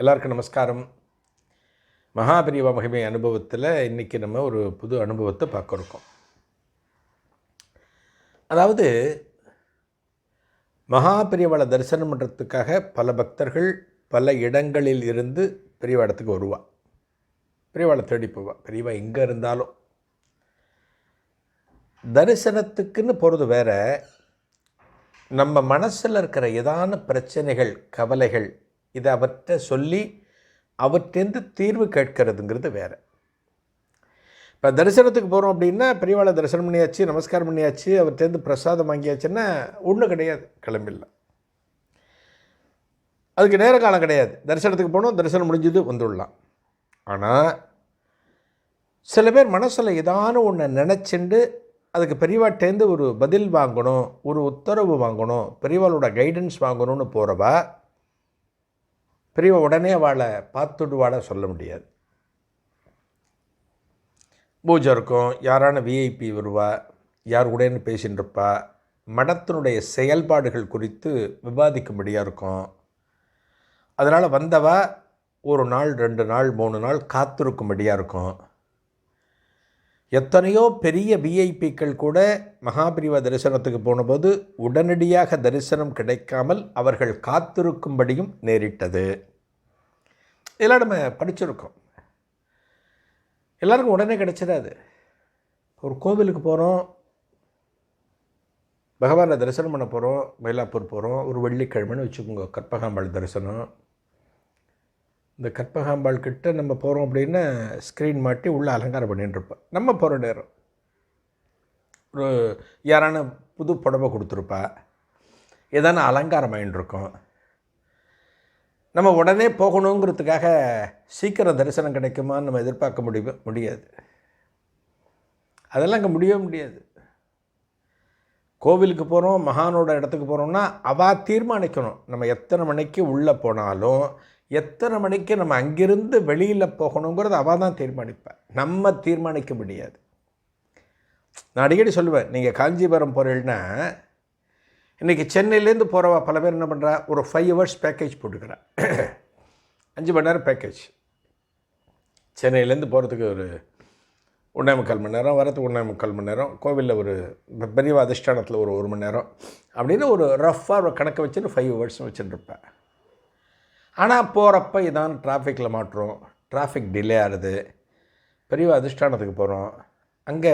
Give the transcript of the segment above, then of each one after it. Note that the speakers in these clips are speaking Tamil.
எல்லாருக்கும் நமஸ்காரம். மகாபிரிவ மகிமை அனுபவத்தில் இன்றைக்கி நம்ம ஒரு புது அனுபவத்தை பார்க்க இருக்கோம். அதாவது மகாபிரிவளை தரிசனம் பண்ணுறதுக்காக பல பக்தர்கள் பல இடங்களில் இருந்து பெரியவா இடத்துக்கு வருவா. பெரியவாளை தேடி போவாள் பெரியவா எங்கே இருந்தாலும். தரிசனத்துக்குன்னு போகிறது வேற. நம்ம மனசில் இருக்கிற ஏதான பிரச்சனைகள் கவலைகள் இதை அவர்கிட்ட சொல்லி அவர்கிட்டேருந்து தீர்வு கேட்கறதுங்கிறது வேற. இப்போ தரிசனத்துக்கு போகிறோம் அப்படின்னா பெரியவாளை தரிசனம் பண்ணியாச்சு நமஸ்காரம் பண்ணியாச்சு அவர்கிட்டேருந்து பிரசாதம் வாங்கியாச்சுன்னா ஒன்றும் கிடையாது கிளம்பிடலாம். அதுக்கு நேர காலம் கிடையாது. தரிசனத்துக்கு போனோம் தரிசனம் முடிஞ்சது வந்துடலாம். ஆனால் சில பேர் மனசில் ஏதான ஒன்று நினச்சிண்டு அதுக்கு பெரியவாட்டேருந்து ஒரு பதில் வாங்கணும் ஒரு உத்தரவு வாங்கணும் பெரியவாளோட கைடன்ஸ் வாங்கணும்னு போகிறவா பெரியவா உடனே அவளை பார்த்துடுவாளை சொல்ல முடியாது. பூஜை இருக்கும் யாரான விஐபி வருவா யார் உடனே பேசின்னு இருப்பா மடத்தினுடைய செயல்பாடுகள் குறித்து விவாதிக்கும்படியாக இருக்கும். அதனால் வந்தவா ஒரு நாள் ரெண்டு நாள் மூணு நாள் காத்திருக்கும்படியாக இருக்கும். எத்தனையோ பெரிய விஐபிக்கள் கூட மகாபிரிவ தரிசனத்துக்கு போனபோது உடனடியாக தரிசனம் கிடைக்காமல் அவர்கள் காத்திருக்கும்படியும் நேரிட்டது. இதெல்லாம் நம்ம படிச்சிருக்கோம். எல்லாருக்கும் உடனே கிடைச்சிடாது ஒரு கோவிலுக்கு போகிறோம் பகவானை தரிசனம் பண்ண போகிறோம் மயிலாப்பூர் போகிறோம் ஒரு வெள்ளிக்கிழமைன்னு வச்சுக்கோங்க கற்பகாம்பாள் தரிசனம். இந்த கற்பகாம்பாள் கிட்ட நம்ம போகிறோம் அப்படின்னா ஸ்க்ரீன் மாட்டி உள்ளே அலங்காரம் பண்ணிட்டுருப்பேன் நம்ம போகிற நேரம். ஒரு யாரான புது புடவை கொடுத்துருப்பா. ஏதான அலங்காரம் ஆகிட்டுருக்கோம் நம்ம உடனே போகணுங்கிறதுக்காக சீக்கிரம் தரிசனம் கிடைக்குமான்னு நம்ம எதிர்பார்க்க முடிய முடியாது. அதெல்லாம் அங்கே முடியவே முடியாது. கோவிலுக்கு போகிறோம் மகானோட இடத்துக்கு போகிறோம்னா அவா தீர்மானிக்கணும். நம்ம எத்தனை மணிக்கு உள்ளே போனாலும் எத்தனை மணிக்கு நம்ம அங்கிருந்து வெளியில் போகணுங்கிறத அவள் தான் தீர்மானிப்பேன் நம்ம தீர்மானிக்க முடியாது. நான் அடிக்கடி சொல்லுவேன் நீங்கள் காஞ்சிபுரம் போகிறீங்கன்னா இன்றைக்கி சென்னையிலேருந்து போகிறவா பல பேர் என்ன பண்ணுறா ஒரு ஃபைவ் ஹவர்ஸ் பேக்கேஜ் போட்டுக்கிறா. அஞ்சு மணி நேரம் பேக்கேஜ் சென்னையிலேருந்து போகிறதுக்கு ஒரு ஒன்றே முக்கால் மணி நேரம் வரத்துக்கு ஒன்றே முக்கால் மணி நேரம் கோவிலில் ஒரு பெரிய அதிஷ்டானத்தில் ஒரு ஒரு மணி நேரம் அப்படின்னு ஒரு ரஃப்பாக ஒரு கணக்கை வச்சுட்டு ஃபைவ் ஹவர்ஸ் வச்சுட்டுருப்பேன் ஆனால் போகிறப்ப இதான் டிராஃபிக்கில் மாட்டுறோம் டிராஃபிக் டிலே ஆகுது. பெரிய அதிஷ்டானத்துக்கு போகிறோம் அங்கே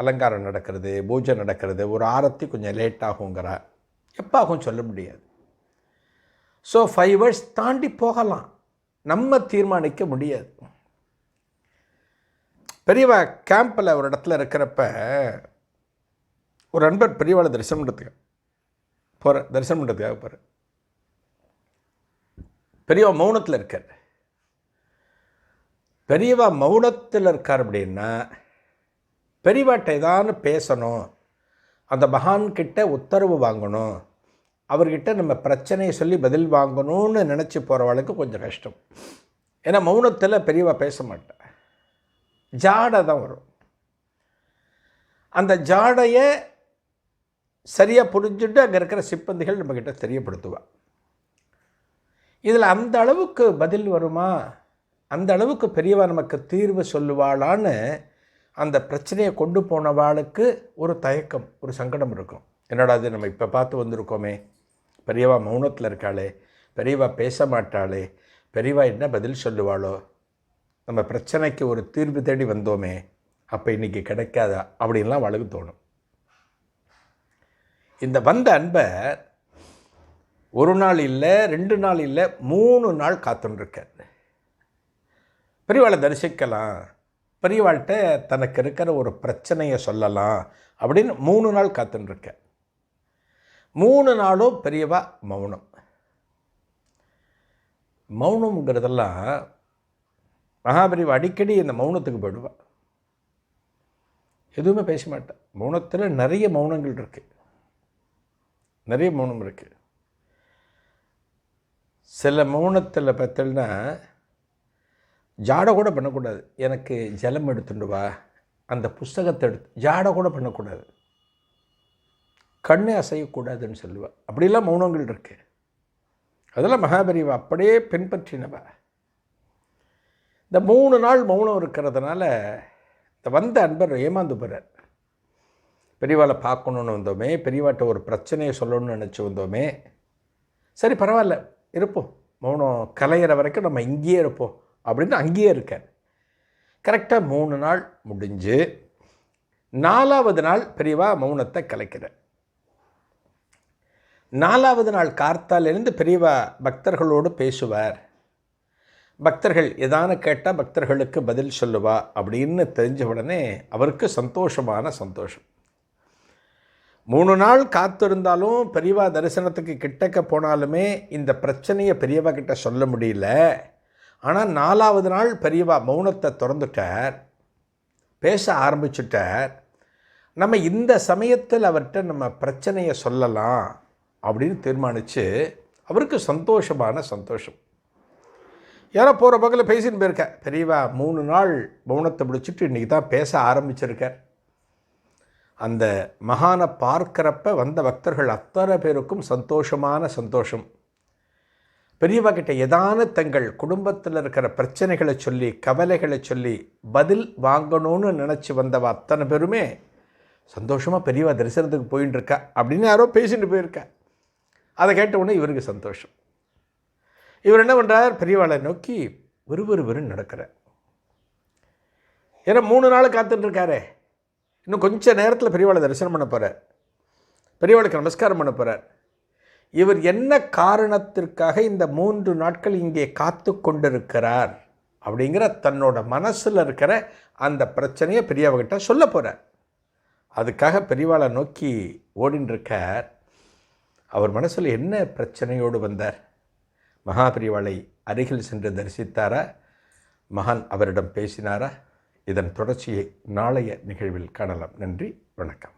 அலங்காரம் நடக்கிறது பூஜை நடக்கிறது ஒரு ஆரத்தி கொஞ்சம் லேட் ஆகுங்கிறா எப்போ ஆகும் சொல்ல முடியாது. ஸோ ஃபைவ் ஹவர்ஸ் தாண்டி போகலாம். நம்ம தீர்மானிக்க முடியாது. பெரியவா கேம்பில் ஒரு இடத்துல இருக்கிறப்ப ஒரு நண்பர் பெரியவாளை தரிசனம் பண்ணுறதுக்கு போகிற தரிசனம் பண்ணுறதுக்காக போகிறேன் பெரியவா மௌனத்தில் இருக்கார். பெரியவா மௌனத்தில் இருக்கார் அப்படின்னா பெரியவாட்ட ஏதாவது பேசணும் அந்த மகான்கிட்ட உத்தரவு வாங்கணும் அவர்கிட்ட நம்ம பிரச்சனையை சொல்லி பதில் வாங்கணும்னு நினச்சி போகிறவளுக்கு கொஞ்சம் கஷ்டம். ஏன்னா மௌனத்தில் பெரியவா பேச மாட்டேன் ஜாடை தான் வரும். அந்த ஜாடையை சரியாக புரிஞ்சுட்டு அங்கே இருக்கிற சிப்பந்திகள் நம்மக்கிட்ட தெரியப்படுத்துவாள் இதில் அந்த அளவுக்கு பதில் வருமா? அந்த அளவுக்கு பெரியவா நமக்கு தீர்வு சொல்லுவாளான்னு அந்த பிரச்சனையை கொண்டு போனவாளுக்கு ஒரு தயக்கம் ஒரு சங்கடம் இருக்கும். என்னடா அது நம்ம இப்போ பார்த்து வந்திருக்கோமே. பெரியவா மௌனத்தில் இருக்காளே. பெரியவா பேச மாட்டாளே. பெரியவா என்ன பதில் சொல்லுவாளோ? நம்ம பிரச்சனைக்கு ஒரு தீர்வு தேடி வந்தோமே. அப்போ இன்னைக்கு கிடைக்காதா? அப்படின்லாம் அவளுக்கு தோணும். இந்த வந்த அன்பை ஒரு நாள் இல்லை ரெண்டு நாள் இல்லை மூணு நாள் காத்துருக்கார் பெரியவாளை தரிசிக்கலாம். பெரியவாள்கிட்ட தனக்கு இருக்கிற ஒரு பிரச்சனையை சொல்லலாம் அப்படின்னு மூணு நாள் காத்துருக்க மூணு நாளும் பெரியவா மௌனம். மௌனம்ங்கிறதெல்லாம் மகாபெரிவா அடிக்கடி இந்த மௌனத்துக்கு போயிடுவா. எதுவுமே பேச மாட்டேன் மௌனத்தில் நிறைய மௌனங்கள் இருக்குது நிறைய மௌனம் இருக்குது சில மௌனத்தில் பார்த்தோம்னா ஜாடை கூட பண்ணக்கூடாது. எனக்கு ஜலம் எடுத்துட்டு வா. அந்த புஸ்தகத்தை எடுத்து ஜாடை கூட பண்ணக்கூடாது. கண்ணை அசையக்கூடாதுன்னு சொல்லுவா. அப்படிலாம் மௌனங்கள் இருக்கு. அதெல்லாம் மகாபரிவா அப்படியே பின்பற்றினவ. இந்த மூணு நாள் மௌனம் இருக்கிறதுனால இந்த வந்த அன்பர் ஏமாந்து போகிறார் பெரியவாளை பார்க்கணுன்னு வந்தோமே பெரியவாட்ட ஒரு பிரச்சனையை சொல்லணும்னு நினச்சி வந்தோமே சரி பரவாயில்ல இருப்போம். மௌனம் கலையிற வரைக்கும் நம்ம இங்கேயே இருப்போம். அப்படின்னு அங்கேயே இருக்கார் கரெக்டாக மூணு நாள் முடிஞ்சு நாலாவது நாள் பெரியவா மௌனத்தை கலைக்கிறார் நாலாவது நாள் கார்த்தாலேருந்து பெரியவா பக்தர்களோடு பேசுவார். பக்தர்கள் எதான கேட்டால் பக்தர்களுக்கு பதில் சொல்லுவா அப்படின்னு தெரிஞ்ச உடனே அவருக்கு சந்தோஷமான சந்தோஷம். மூணு நாள் காத்திருந்தாலும் பெரியவா தரிசனத்துக்கு கிட்டக்க போனாலுமே இந்த பிரச்சனையை பெரியவா கிட்ட சொல்ல முடியல. ஆனால் நாலாவது நாள் பெரியவா மௌனத்தை திறந்துட்டார். பேச ஆரம்பிச்சுட்டார். நம்ம இந்த சமயத்தில் அவர்கிட்ட நம்ம பிரச்சனையை சொல்லலாம் அப்படின்னு தீர்மானித்து அவருக்கு சந்தோஷமான சந்தோஷம். யாரோ போகிற பக்கத்தில் பேசின்னு போயிருக்க. பெரியவா மூணு நாள் மௌனத்தை பிடிச்சிட்டு இன்றைக்கி தான் பேச ஆரம்பிச்சிருக்கார். அந்த மகானை பார்க்குறப்ப வந்த பக்தர்கள் அத்தனை பேருக்கும் சந்தோஷமான சந்தோஷம். பெரியவா கிட்ட ஏதான தங்கள் குடும்பத்தில் இருக்கிற பிரச்சனைகளை சொல்லி கவலைகளை சொல்லி பதில் வாங்கணும்னு நினச்சி வந்தவ அத்தனை பேருமே சந்தோஷமாக பெரியவா தரிசனத்துக்கு போயின்னு இருக்கா அப்படின்னு யாரோ பேசிட்டு போயிருக்கா. அதை கேட்ட உடனே இவருக்கு சந்தோஷம். இவர் என்ன பண்ணுறார் பெரியவாளை நோக்கி விறுவிறுவிறுன்னு நடக்கிறார் ஏன்னா மூணு நாள் காத்துட்ருக்காரே இன்னும் கொஞ்ச நேரத்தில் பெரியவாளை தரிசனம் பண்ண போகிறார் பெரியவாளுக்கு நமஸ்காரம் பண்ண போகிறார் இவர் என்ன காரணத்திற்காக இந்த மூன்று நாட்கள் இங்கே காத்து கொண்டிருக்கிறார் அப்படிங்கிற தன்னோட மனசில் இருக்கிற அந்த பிரச்சனையை பெரியவகிட்ட சொல்ல போகிறார் அதுக்காக பெரியவாளை நோக்கி ஓடின்றிருக்கார். அவர் மனசில் என்ன பிரச்சனையோடு வந்தார்? மகா பெரியவாளை அருகில் சென்று தரிசித்தாரா? மகான் அவரிடம் பேசினாரா? இதன் தொடர்ச்சியை நாளைய நிகழ்வில் காணலாம். நன்றி வணக்கம்.